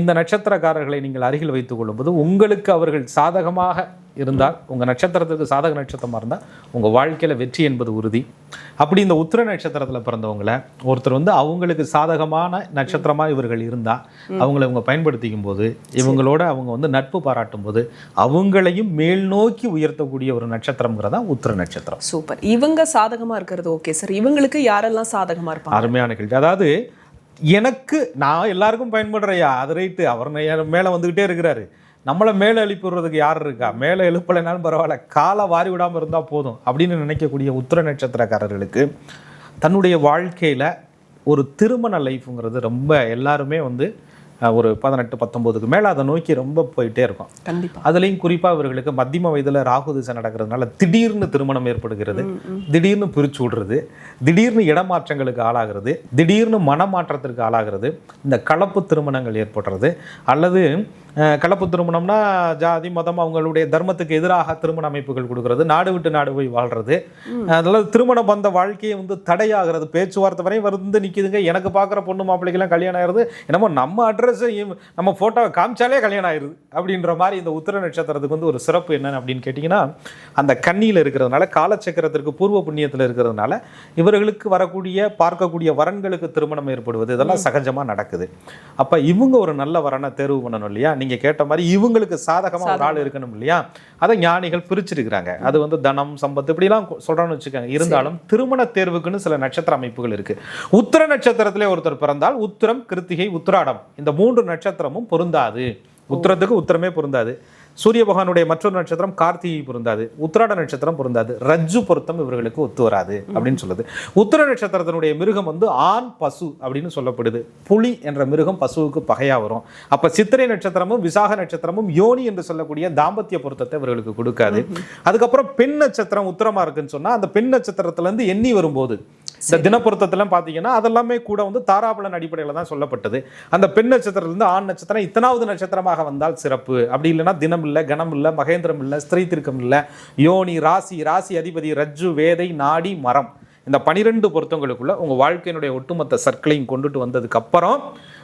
இந்த நட்சத்திரக்காரர்களை நீங்கள் அருகில் வைத்துக் கொள்ளும்போது உங்களுக்கு அவர்கள் சாதகமாக இருந்தால் உங்கள் நட்சத்திரத்துக்கு சாதக நட்சத்திரமாக இருந்தால் உங்கள் வாழ்க்கையில் வெற்றி என்பது உறுதி. அப்படி இந்த உத்திர நட்சத்திரத்தில் பிறந்தவங்கள ஒருத்தர் வந்து அவங்களுக்கு சாதகமான நட்சத்திரமாக இவர்கள் இருந்தால் அவங்கள இவங்க பயன்படுத்திக்கும் போது இவங்களோட அவங்க வந்து நட்பு பாராட்டும் போது அவங்களையும் மேல் நோக்கி உயர்த்தக்கூடிய ஒரு நட்சத்திரங்கிறதா உத்திர நட்சத்திரம். சூப்பர். இவங்க சாதகமா இருக்கிறது ஓகே சார். இவங்களுக்கு யாரெல்லாம் சாதகமா இருப்பாங்க? அருமையான கேள்வி. அதாவது எனக்கு நான் எல்லாருக்கும் பயன்படுறையா அது ரைட்டு. அவர் மேலே வந்துக்கிட்டே இருக்கிறாரு. நம்மளை மேலே எழுப்பி விடுறதுக்கு யார் இருக்கா? மேலே எழுப்பலைனாலும் பரவாயில்ல. காலை வாரி விடாமல் இருந்தால் போதும் அப்படின்னு நினைக்கக்கூடிய உத்திர நட்சத்திரக்காரர்களுக்கு தன்னுடைய வாழ்க்கையில் ஒரு திருமண லைஃப்புங்கிறது ரொம்ப எல்லாருமே வந்து ஒரு பதினெட்டு பத்தொம்போதுக்கு மேலே அதை நோக்கி ரொம்ப போயிட்டே இருக்கும். கண்டிப்பா. அதுலேயும் குறிப்பாக இவர்களுக்கு மத்தியம வயதில் ராகு திசை நடக்கிறதுனால திடீர்னு திருமணம் ஏற்படுகிறது திடீர்னு பிரிச்சு விடுறது திடீர்னு இடமாற்றங்களுக்கு ஆளாகிறது திடீர்னு மனமாற்றத்திற்கு ஆளாகிறது இந்த கலப்பு திருமணங்கள் ஏற்படுறது அல்லது கலப்பு திருமணம்னா ஜாதி மதம் அவங்களுடைய தர்மத்துக்கு எதிராக திருமண அமைப்புகள் கொடுக்கறது. நாடு விட்டு நாடு போய் வாழ்றது. அதெல்லாம் திருமண பந்த வாழ்க்கையை வந்து தடையாகிறது. பேச்சுவார்த்தை வரையும் வந்து நிற்கிதுங்க எனக்கு பார்க்குற பொண்ணு மாப்பிள்ளைக்கெல்லாம் கல்யாணம் ஆயிருது. என்னமோ நம்ம அட்ரஸ் நம்ம ஃபோட்டோவை காமிச்சாலே கல்யாணம் ஆயிருது. அப்படின்ற மாதிரி இந்த உத்திர நட்சத்திரத்துக்கு வந்து ஒரு சிறப்பு என்னன்னு அப்படின்னு கேட்டிங்கன்னா அந்த கண்ணியில் இருக்கிறதுனால காலச்சக்கரத்திற்கு பூர்வ புண்ணியத்தில் இருக்கிறதுனால இவர்களுக்கு வரக்கூடிய பார்க்கக்கூடிய வரன்களுக்கு திருமணம் ஏற்படுவது இதெல்லாம் சகஜமாக நடக்குது. அப்போ இவங்க ஒரு நல்ல வரனை தேர்வு பண்ணணும் இல்லையா? நீங்கள் கேட்ட மாதிரி இவங்களுக்கு சாதகமாக ஒரு ஆள் இருக்கணும் இல்லையா? அதை ஞானிகள் பிரிச்சிருக்கிறாங்க. அது வந்து தனம் சம்பத்து இப்படிலாம் சொல்கிறோன்னு வச்சுக்கோங்க. இருந்தாலும் திருமண தேர்வுக்குன்னு சில நட்சத்திர அமைப்புகள் இருக்கு. உத்திர நட்சத்திரத்திலே ஒருத்தர் பிறந்தால் உத்திரம் கிருத்திகை உத்திராடம். இந்த மூன்று நட்சத்திரமும் பொருந்தாது. உத்திரத்துக்கு உத்திரமே பொருந்தாது. சூரிய பகவானுடைய மற்றொரு நட்சத்திரம் கார்த்திகை பொருந்தாது உத்திராட நட்சத்திரம் பொருந்தாது ரஜ்ஜு பொருத்தம் இவர்களுக்கு ஒத்து வராது அப்படின்னு சொல்லுது. உத்திர நட்சத்திரத்தினுடைய மிருகம் வந்து ஆண் பசு அப்படின்னு சொல்லப்படுது. புலி என்ற மிருகம் பசுவுக்கு பகையா வரும். அப்ப சித்திரை நட்சத்திரமும் விசாக நட்சத்திரமும் யோனி என்று சொல்லக்கூடிய தாம்பத்திய பொருத்தத்தை இவர்களுக்கு கொடுக்காது. அதுக்கப்புறம் பெண் நட்சத்திரம் உத்திரமா இருக்குன்னு சொன்னா அந்த பெண் நட்சத்திரத்துல இருந்து எண்ணி வரும்போது இந்த தினப்பொருத்தத்தெல்லாம் பார்த்தீங்கன்னா அதெல்லாமே கூட வந்து தாராபலன் அடிப்படையில் தான் சொல்லப்பட்டது. அந்த பெண் நட்சத்திரத்திலிருந்து ஆண் நட்சத்திரம் இத்தனாவது நட்சத்திரமாக வந்தால் சிறப்பு. அப்படி இல்லைன்னா தினம் இல்லை கணம் இல்லை மகேந்திரம் இல்லை ஸ்திரீ திருக்கம் இல்லை யோனி ராசி ராசி அதிபதி ரஜ்ஜு வேதை நாடி மரம். இந்த பனிரெண்டு பொருத்தங்களுக்குள்ள உங்கள் வாழ்க்கையினுடைய ஒட்டுமொத்த சர்க்கிளையும் கொண்டுட்டு வந்ததுக்கு அப்புறம்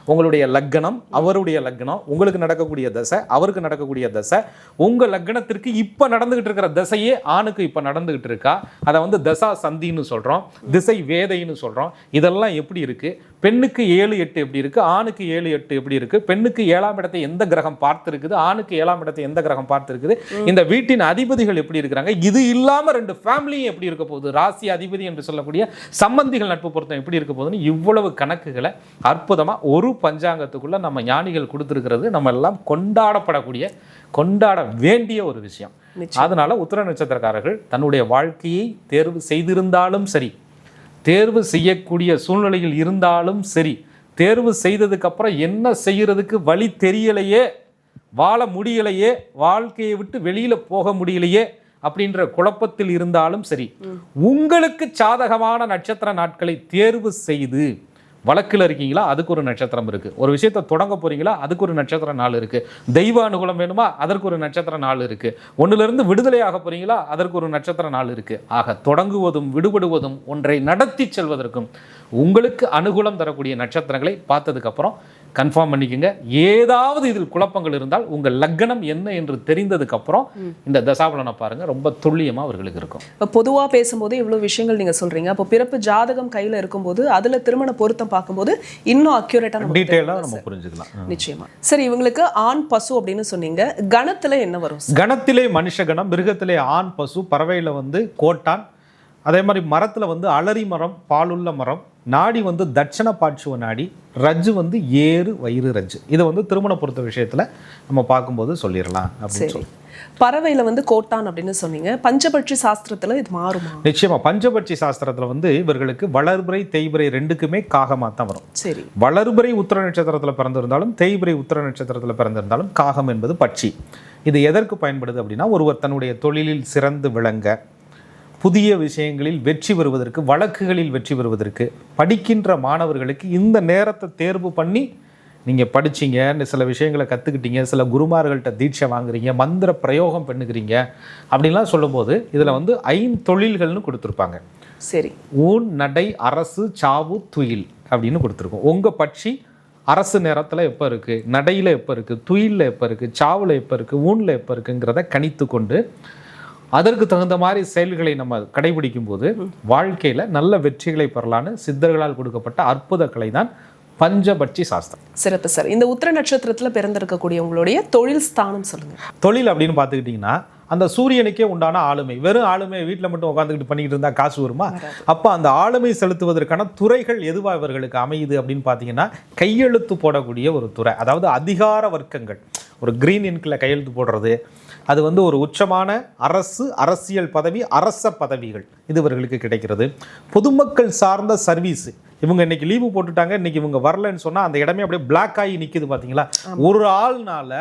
உங்களுடைய லக்னம் அவருடைய லக்னம் உங்களுக்கு நடக்கக்கூடிய தசை அவருக்கு நடக்கக்கூடிய தசை உங்கள் லக்னத்திற்கு இப்போ நடந்துகிட்டு இருக்கிற தசையே ஆணுக்கு இப்போ நடந்துகிட்டு இருக்கா? அதை வந்து தசா சந்தின்னு சொல்கிறோம் திசை வேதைன்னு சொல்கிறோம் இதெல்லாம் எப்படி இருக்குது பெண்ணுக்கு ஏழு எட்டு எப்படி இருக்கு? ஆணுக்கு ஏழு எட்டு எப்படி இருக்கு? பெண்ணுக்கு ஏழாம் இடத்தை எந்த கிரகம் பார்த்திருக்குது? ஆணுக்கு ஏழாம் இடத்தை எந்த கிரகம் பார்த்திருக்குது? இந்த வீட்டின் அதிபதிகள் எப்படி இருக்கிறாங்க? இது இல்லாம ரெண்டு ஃபேமிலியும் எப்படி இருக்க போகுது? ராசி அதிபதி என்று சொல்லக்கூடிய சம்பந்திகள் நட்பு பொருத்தம் எப்படி இருக்க போகுதுன்னு இவ்வளவு கணக்குகளை அற்புதமா ஒரு பஞ்சாங்கத்துக்குள்ள நம்ம ஞானிகள் கொடுத்துருக்கிறது. நம்ம எல்லாம் கொண்டாடப்படக்கூடிய கொண்டாட வேண்டிய ஒரு விஷயம். அதனால உத்திர நட்சத்திரக்காரர்கள் தன்னுடைய வாழ்க்கையை தேர்வு செய்திருந்தாலும் சரி தேர்வு செய்யக்கூடிய சூழ்நிலையில் இருந்தாலும் சரி தேர்வு செய்ததுக்கு அப்புறம் என்ன செய்யறதுக்கு வழி தெரியலையே வாழ முடியலையே வாழ்க்கையை விட்டு வெளியில போக முடியலையே அப்படின்ற குழப்பத்தில் இருந்தாலும் சரி உங்களுக்கு சாதகமான நட்சத்திர நாட்களை தேர்வு செய்து வழக்கில் இருக்கீங்களா? அதுக்கு ஒரு நட்சத்திரம் இருக்குது ஒரு விஷயத்தை தொடங்க போகிறீங்களா அதுக்கு ஒரு நட்சத்திர நாள் இருக்குது தெய்வ அனுகூலம் வேணுமா? அதற்கு ஒரு நட்சத்திர நாள் இருக்குது ஒன்றுலேருந்து விடுதலை விடுதலையாக போகிறீங்களா அதற்கு ஒரு நட்சத்திர நாள் இருக்குது ஆக தொடங்குவதும் விடுபடுவதும் ஒன்றை நடத்தி செல்வதற்கும் உங்களுக்கு அனுகூலம் தரக்கூடிய நட்சத்திரங்களை பார்த்ததுக்கப்புறம் கன்ஃபார்ம் பண்ணிக்கோங்க. ஏதாவது இதில் குழப்பங்கள் இருந்தால் உங்கள் லக்னம் என்ன என்று தெரிந்ததுக்கு அப்புறம் இந்த தசாபலனை பாருங்க. ரொம்ப துல்லியமா அவர்களுக்கு இருக்கும். இப்போ பொதுவா பேசும்போது இவ்வளவு விஷயங்கள் நீங்க சொல்றீங்க. அப்போ பிறப்பு ஜாதகம் கையில இருக்கும்போது அதுல திருமண பொருத்தம் பார்க்கும்போது இன்னும் அக்யூரேட்டா நம்ம டீட்டெயிலாக நம்ம புரிஞ்சுக்கலாம். நிச்சயமா. சரி இவங்களுக்கு ஆண் பசு அப்படின்னு சொன்னீங்க. கணத்துல என்ன வரும்? கணத்திலே மனுஷகணம் மிருகத்திலே ஆண் பசு பறவையில் வந்து கோட்டான். அதே மாதிரி மரத்தில் வந்து அலரி மரம் பாலுள்ள மரம் நாடி வந்து தட்சண பாட்சுவ நாடி ரஜ்ஜு வந்து ஏறு வயிறு ரஜ்ஜு. இதை வந்து திருமண பொறுத்த விஷயத்தில் நம்ம பார்க்கும்போது சொல்லிடலாம் அப்படின்னு சொல்லி. பறவையில வந்து கோட்டான் அப்படின்னு சொன்னீங்க. பஞ்சபட்சி சாஸ்திரத்துல இது மாறுமா? நிச்சயமா. பஞ்சபட்சி சாஸ்திரத்தில் வந்து இவர்களுக்கு வளர்பிறை தேய்பிறை ரெண்டுக்குமே காகமாக தான் வரும். சரி. வளர்பிறை உத்திர நட்சத்திரத்தில் பிறந்திருந்தாலும் தேய்பிறை உத்திர நட்சத்திரத்தில் பிறந்திருந்தாலும் காகம் என்பது பட்சி. இது எதற்கு பயன்படுது அப்படின்னா ஒருவர் தன்னுடைய தொழிலில் சிறந்து விளங்க புதிய விஷயங்களில் வெற்றி பெறுவதற்கு வழக்குகளில் வெற்றி பெறுவதற்கு படிக்கின்ற மாணவர்களுக்கு இந்த நேரத்தை தேர்வு பண்ணி நீங்கள் படிச்சீங்க சில விஷயங்களை கற்றுக்கிட்டீங்க சில குருமார்கள்ட்ட தீட்சை வாங்குறீங்க மந்திர பிரயோகம் பண்ணுகிறீங்க அப்படின்லாம் சொல்லும்போது இதில் வந்து ஐந்தொழில்கள்னு கொடுத்துருப்பாங்க. சரி. ஊன் நடை அரசு சாவு துயில் அப்படின்னு கொடுத்துருக்கோம். உங்கள் பட்சி அரசு நேரத்தில் எப்போ இருக்குது நடையில் எப்போ இருக்குது துயிலில் எப்போ இருக்குது சாவில் எப்போ இருக்குது ஊனில் எப்போ இருக்குங்கிறத கணித்து கொண்டு அதற்கு தகுந்த மாதிரி செயல்களை நம்ம கடைபிடிக்கும் போது வாழ்க்கையில் நல்ல வெற்றிகளை பெறலான்னு சித்தர்களால் கொடுக்கப்பட்ட அற்புத கலை தான் பஞ்சபட்சி சாஸ்திரம். சிறப்பு சார். இந்த உத்திர நட்சத்திரத்துல பிறந்திருக்கக்கூடிய உங்களுடைய தொழில் ஸ்தானம் சொல்லுங்க. தொழில் அப்படின்னு பார்த்துக்கிட்டிங்கன்னா அந்த சூரியனுக்கே உண்டான ஆளுமை. வெறும் ஆளுமை வீட்டில் மட்டும் உட்காந்துக்கிட்டு பண்ணிக்கிட்டு இருந்தால் காசு வருமா? அப்போ அந்த ஆளுமை செலுத்துவதற்கான துறைகள் எதுவா இவர்களுக்கு அமையுது அப்படின்னு பார்த்தீங்கன்னா கையெழுத்து போடக்கூடிய ஒரு துறை. அதாவது அதிகார வர்க்கங்கள். ஒரு கிரீன் இன்கில் கையெழுத்து போடுறது அது வந்து ஒரு உச்சமான அரசு அரசியல் பதவி அரச பதவிகள் இது இவர்களுக்கு கிடைக்கிறது. பொதுமக்கள் சார்ந்த சர்வீஸ். இவங்க இன்னைக்கு லீவு போட்டுட்டாங்க இன்னைக்கு இவங்க வரலன்னு சொன்னா அந்த இடமே அப்படியே பிளாக் ஆகி நிக்குது பாத்தீங்களா? ஒரு ஆள்னால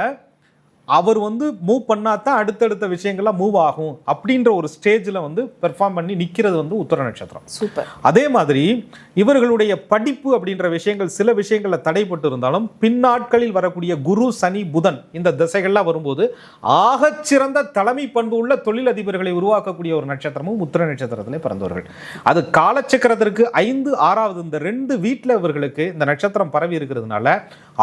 அவர் வந்து மூவ் பண்ணா தான் அடுத்தடுத்த விஷயங்கள்லாம் மூவ் ஆகும் அப்படின்ற ஒரு ஸ்டேஜில் வந்து பெர்ஃபார்ம் பண்ணி நிற்கிறது வந்து உத்தர நட்சத்திரம். சூப்பர் அதே மாதிரி இவர்களுடைய படிப்பு அப்படின்ற விஷயங்கள் சில விஷயங்களில் தடைப்பட்டு இருந்தாலும் பின்னாட்களில் வரக்கூடிய குரு சனி புதன் இந்த திசைகள்லாம் வரும்போது ஆகச்சிறந்த தலைமை பண்பு உள்ள தொழிலதிபர்களை உருவாக்கக்கூடிய ஒரு நட்சத்திரமும் உத்திர நட்சத்திரத்திலே பிறந்தவர்கள். அது காலச்சக்கரத்திற்கு ஐந்து ஆறாவது இந்த ரெண்டு வீட்டில் இவர்களுக்கு இந்த நட்சத்திரம் பரவி இருக்கிறதுனால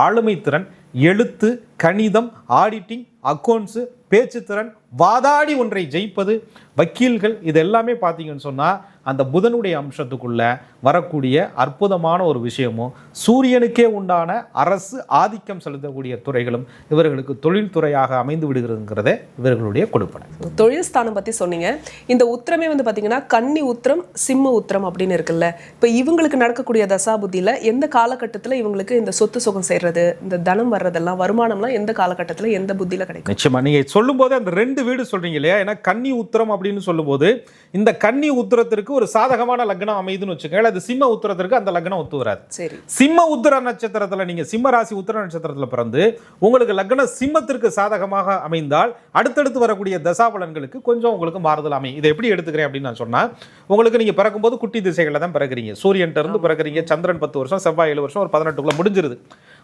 ஆளுமை திறன் எழுத்து கணிதம் ஆடிட்டிங் அக்கௌண்ட்ஸு பேச்சுத்திறன் வாதாடி ஒன்றை ஜெயிப்பது வக்கீல்கள் இது எல்லாமே பார்த்தீங்கன்னு சொன்னால் அந்த புதனுடைய அம்சத்துக்குள்ள வரக்கூடிய அற்புதமான ஒரு விஷயமும் சூரியனுக்கே உண்டான அரசு ஆதிக்கம் செலுத்தக்கூடிய துறைகளும் இவர்களுக்கு தொழில்துறையாக அமைந்து விடுகிறதுங்கிறதே இவர்களுடைய கொடுப்பனை. தொழில் ஸ்தானம் பத்தி சொன்னீங்க. இந்த உத்திரமே வந்து பாத்தீங்கன்னா கன்னி உத்திரம் சிம்ம உத்திரம் அப்படின்னு இருக்குல்ல. இப்போ இவங்களுக்கு நடக்கக்கூடிய தசா புத்தியில எந்த காலகட்டத்துல இவங்களுக்கு இந்த சொத்து சுகம் சேர்றது இந்த தனம் வர்றதெல்லாம் வருமானம்லாம் எந்த காலகட்டத்துல எந்த புத்தியில கிடைக்கும்? நிச்சயமா. நீங்க சொல்லும்போது அந்த ரெண்டு வீடு சொல்றீங்க இல்லையா? ஏன்னா கன்னி உத்திரம் அப்படின்னு சொல்லும்போது இந்த கன்னி உத்திரத்திற்கு ஒரு சாதகமான லக்னம் அமையுதுன்னு வச்சுக்கோங்க அது சிம்ம உத்திரத்திற்கு அந்த லக்னம் ஒத்து வராது. சரி. சிம்ம உத்திர நட்சத்திரத்துல நீங்க சிம்ம ராசி உத்திர நட்சத்திரத்துல பிறந்து உங்களுக்கு லக்னம் சிம்மத்திற்கு சாதகமாக அமைந்தால் அடுத்தடுத்து வரக்கூடிய தசாபலன்களுக்கு கொஞ்சம் உங்களுக்கு மாறுதல் அமையும். இதை எப்படி எடுத்துக்கிறேன் அப்படின்னு நான் சொன்னா உங்களுக்கு நீங்க பிறக்கும்போது குட்டி திசைகளை தான் பிறக்குறீங்க. சூரியன்ட்ட இருந்து பிறக்குறீங்க சந்திரன் பத்து வருஷம் செவ்வாய் ஏழு வருஷம் ஒரு பதினெட்டுக்குள்ள முடிஞ்சிருது.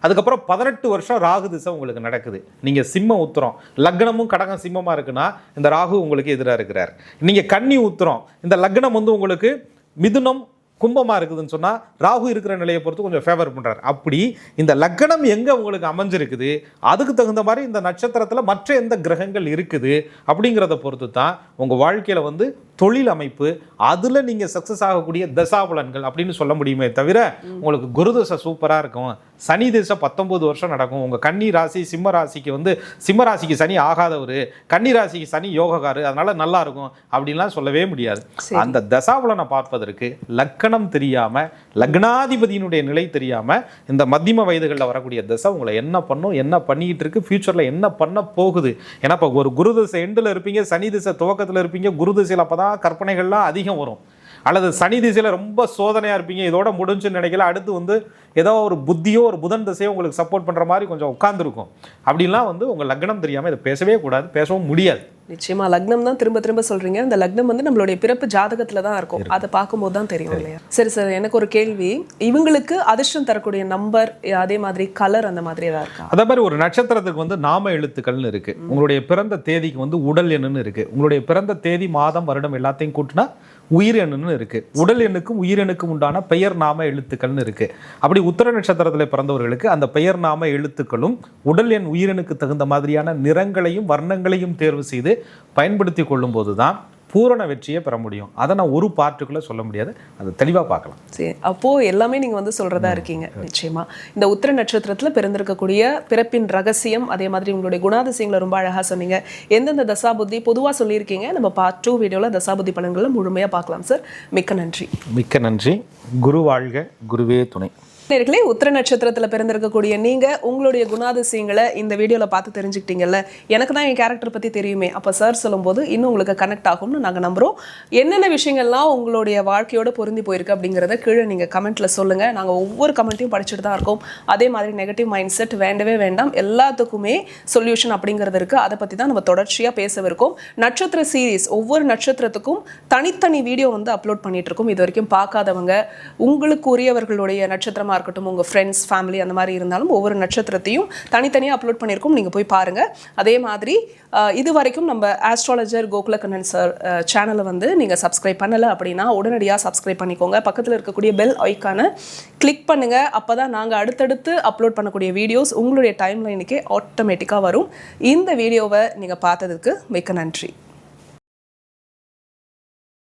அதுக்கப்புறம் பதினெட்டு வருஷம் ராகு திசை உங்களுக்கு நடக்குது. நீங்க சிம்ம உத்திரம் லக்னமும் கடகம் சிம்மமா இருக்குன்னா இந்த ராகு உங்களுக்கு எதிராக இருக்கிறார். நீங்க கன்னி உத்திரம் இந்த லக்னம் வந்து உங்களுக்கு மிதுனம் கும்பமா இருக்குதுன்னு சொன்னா ராகு இருக்கிற நிலையை பொறுத்து கொஞ்சம் ஃபேவர் பண்றாரு. அப்படி இந்த லக்னம் எங்க உங்களுக்கு அமைஞ்சிருக்குது? அதுக்கு தகுந்த மாதிரி இந்த நட்சத்திரத்துல மற்ற எந்த கிரகங்கள் இருக்குது? அப்படிங்கிறத பொறுத்து தான் உங்க வாழ்க்கையில வந்து தொழில் அமைப்பு அதுல நீங்க சக்சஸ் ஆகக்கூடிய தசாபலன்கள் அப்படின்னு சொல்ல முடியுமே தவிர உங்களுக்கு குரு தசை சூப்பரா இருக்கும். சனி திசை பத்தொன்பது வருஷம் நடக்கும். உங்க கன்னி ராசி சிம்ம ராசிக்கு வந்து சிம்ம ராசிக்கு சனி ஆகாதவர் கன்னி ராசிக்கு சனி யோகக்காரு அதனால நல்லா இருக்கும் அப்படின்லாம் சொல்லவே முடியாது. அந்த தசாபலனை பார்ப்பதற்கு லக்கணம் தெரியாம லக்னாதிபதியினுடைய நிலை தெரியாம இந்த மத்தியம வயதுகளில் வரக்கூடிய தசை உங்களை என்ன பண்ணும் என்ன பண்ணிக்கிட்டு இருக்கு ஃபியூச்சர்ல என்ன பண்ண போகுது? ஏன்னா இப்போ ஒரு குரு திசை எண்டில் இருப்பீங்க சனி திசை துவக்கத்தில் இருப்பீங்க குரு திசையில் அப்பதான் கற்பனைகள்லாம் அதிகம் வரும். அல்லது சனி திசையில் ரொம்ப சோதனையாக இருப்பீங்க இதோட முடிஞ்சுன்னு நினைக்கல அடுத்து வந்து ஏதோ ஒரு புத்தியோ ஒரு புதன் திசையோ உங்களுக்கு சப்போர்ட் பண்ற மாதிரி கொஞ்சம் உட்கார்ந்துருக்கும். அப்படிலாம் வந்து உங்க லக்னம் தெரியாம இதை பேசவே கூடாது பேசவும் முடியாது. நிச்சயமா லக்னம் தான் திரும்ப திரும்ப சொல்றீங்க. இந்த லக்னம் வந்து நம்மளுடைய பிறப்பு ஜாதகத்துல தான் இருக்கும். அதை பார்க்கும்போது தான் தெரியும் இல்லையா? சரி சார். எனக்கு ஒரு கேள்வி. இவங்களுக்கு அதிர்ஷ்டம் தரக்கூடிய நம்பர் அதே மாதிரி கலர் அந்த மாதிரி ஏதாவது இருக்கா? அதே மாதிரி ஒரு நட்சத்திரத்துக்கு வந்து நாம எழுத்துக்கள்னு இருக்கு. உங்களுடைய பிறந்த தேதிக்கு வந்து உடல் எண்ணுன்னு இருக்கு. உங்களுடைய பிறந்த தேதி மாதம் வருடம் எல்லாத்தையும் கூட்டினா உயிர் எண்ணுன்னு இருக்கு. உடல் எண்ணுக்கும் உயிரெண்ணுக்கும் உண்டான பெயர் நாம எழுத்துக்கள்னு இருக்கு. அப்படி உத்தர நட்சத்திரத்தில் பிறந்தவர்களுக்கு அந்த பெயர் நாம எழுத்துக்களும் உடல் எண் உயிரெணுக்கு தகுந்த மாதிரியான நிறங்களையும் வர்ணங்களையும் தேர்வு செய்து பயன்படுத்தி கொள்ளும்போது தான் பூரண வெற்றியை பெற முடியும். அதை நான் ஒரு பார்ட்டுக்குள்ள சொல்ல முடியாது. அதை தெளிவாக பார்க்கலாம். சரி அப்போ எல்லாமே நீங்க வந்து சொல்றதா இருக்கீங்க. நிச்சயமா. இந்த உத்திர நட்சத்திரத்துல பிறந்திருக்கக்கூடிய பிறப்பின் ரகசியம் அதே மாதிரி உங்களுடைய குணாதிசயங்களை ரொம்ப அழகா சொன்னீங்க. எந்தெந்த தசாபுத்தி பொதுவா சொல்லியிருக்கீங்க? நம்ம பார்ட் டூ வீடியோல தசாபுத்தி பலன்களை முழுமையா பார்க்கலாம் சார் மிக்க நன்றி. மிக்க நன்றி. குரு வாழ்க குருவே துணை. நேர்களே உத்திர நட்சத்திரத்தில் பிறந்திருக்கக்கூடிய நீங்க உங்களுடைய குணாதிசயங்களை இந்த வீடியோவில் பார்த்து தெரிஞ்சுக்கிட்டீங்கல்ல? எனக்கு தான் என் கேரக்டர் பற்றி தெரியுமே. அப்போ சார் சொல்லும்போது இன்னும் உங்களுக்கு கனெக்ட் ஆகும்னு நாங்கள் நம்புறோம். என்னென்ன விஷயங்கள்லாம் உங்களுடைய வாழ்க்கையோட பொருந்தி போயிருக்கு அப்படிங்கறத கீழே நீங்க கமெண்ட்ல சொல்லுங்க. நாங்கள் ஒவ்வொரு கமெண்ட்டையும் படிச்சுட்டு தான் இருக்கோம். அதே மாதிரி நெகட்டிவ் மைண்ட் செட் வேண்டவே வேண்டாம். எல்லாத்துக்குமே சொல்யூஷன் அப்படிங்கிறது இருக்கு. அதை பற்றி தான் நம்ம தொடர்ச்சியாக பேசவிருக்கோம். நட்சத்திர சீரிஸ் ஒவ்வொரு நட்சத்திரத்துக்கும் தனித்தனி வீடியோ வந்து அப்லோட் பண்ணிகிட்ருக்கோம் இது வரைக்கும் பார்க்காதவங்க உங்களுக்கு உரியவர்களுடைய நட்சத்திரமாக இருக்கட்டும் உங்கள் ஃப்ரெண்ட்ஸ் ஃபேமிலி அந்த மாதிரி இருந்தாலும் ஒவ்வொரு நட்சத்திரத்தையும் தனித்தனியாக அப்லோட் பண்ணியிருக்கோம். நீங்கள் போய் பாருங்கள் அதே மாதிரி இது வரைக்கும் நம்ம ஆஸ்ட்ராலஜர் கோகுலகண்ணன் சார் சேனலை வந்து நீங்கள் சப்ஸ்கிரைப் பண்ணலை அப்படின்னா உடனடியாக சப்ஸ்கிரைப் பண்ணிக்கோங்க. பக்கத்தில் இருக்கக்கூடிய பெல் ஐக்கானை கிளிக் அப்போ தான் நாங்கள் அடுத்தடுத்து அப்லோட் பண்ணக்கூடிய வீடியோஸ் உங்களுடைய டைம் லைனுக்கே ஆட்டோமேட்டிக்காக வரும். இந்த வீடியோவை நீங்கள் பார்த்ததுக்கு மிக்க நன்றி.